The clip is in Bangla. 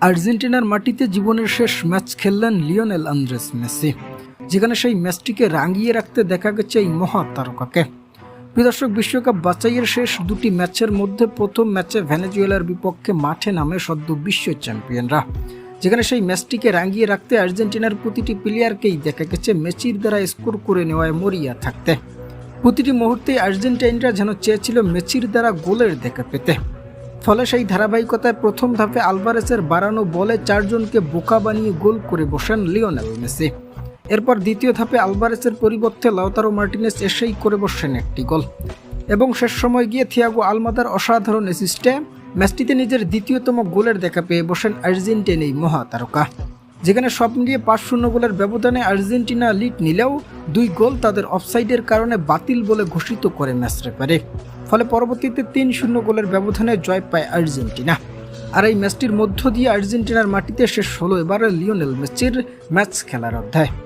আর্জেন্টিনার মাটিতে জীবনের শেষ ম্যাচ খেললেন লিওনেল আন্দ্রেস মেসি, যেখানে সেই ম্যাচটিকে রাঙিয়ে রাখতে দেখা গেছে এই মহা তারকাকে বিদর্শক বিশ্বকাপ বাছাইয়ের শেষ দুটি ম্যাচের মধ্যে প্রথম ম্যাচে ভেনেজুয়েলার বিপক্ষে মাঠে নামে সদ্য বিশ্ব চ্যাম্পিয়নরা, যেখানে সেই ম্যাচটিকে রাঙিয়ে রাখতে আর্জেন্টিনার প্রতিটি প্লেয়ারকেই দেখা গেছে মেসির দ্বারা স্কোর করে নেওয়ায় মরিয়া থাকতে। প্রতিটি মুহূর্তে আর্জেন্টাইনরা যেন চেয়েছিল মেসির দ্বারা গোলের দেখা পেতে। ফলে সেই ধারাবাহিকতায় প্রথম ধাপে আলভারেসের বাড়ানো বলে চারজনকে বোকা বানিয়ে গোল করে বসেন লিওনেল মেসি। এরপর দ্বিতীয় ধাপে আলভারেসের পরিবর্তে লাউতারো মার্টিনেস এসেই করে বসেন একটি গোল। এবং শেষ সময় গিয়ে থিয়াগো আলমাদার অসাধারণ অ্যাসিস্টে ম্যাচটিতে নিজের দ্বিতীয়তম গোলের দেখা পেয়ে বসেন আর্জেন্টিনাই মহাতারকা। যেখানে সব মিলিয়ে পাঁচ শূন্য গোলের ব্যবধানে আর্জেন্টিনা লিড নিলেও দুই গোল তাদের অফসাইডের কারণে বাতিল বলে ঘোষিত করে ম্যাচ রেফারে। ফলে পরবর্তীতে তিন শূন্য গোলের ব্যবধানে জয় পায় আর্জেন্টিনা। আর এই ম্যাচটির মধ্য দিয়ে আর্জেন্টিনার মাটিতে শেষ হলো এবারে লিওনেল মেসির ম্যাচ খেলার অধ্যায়।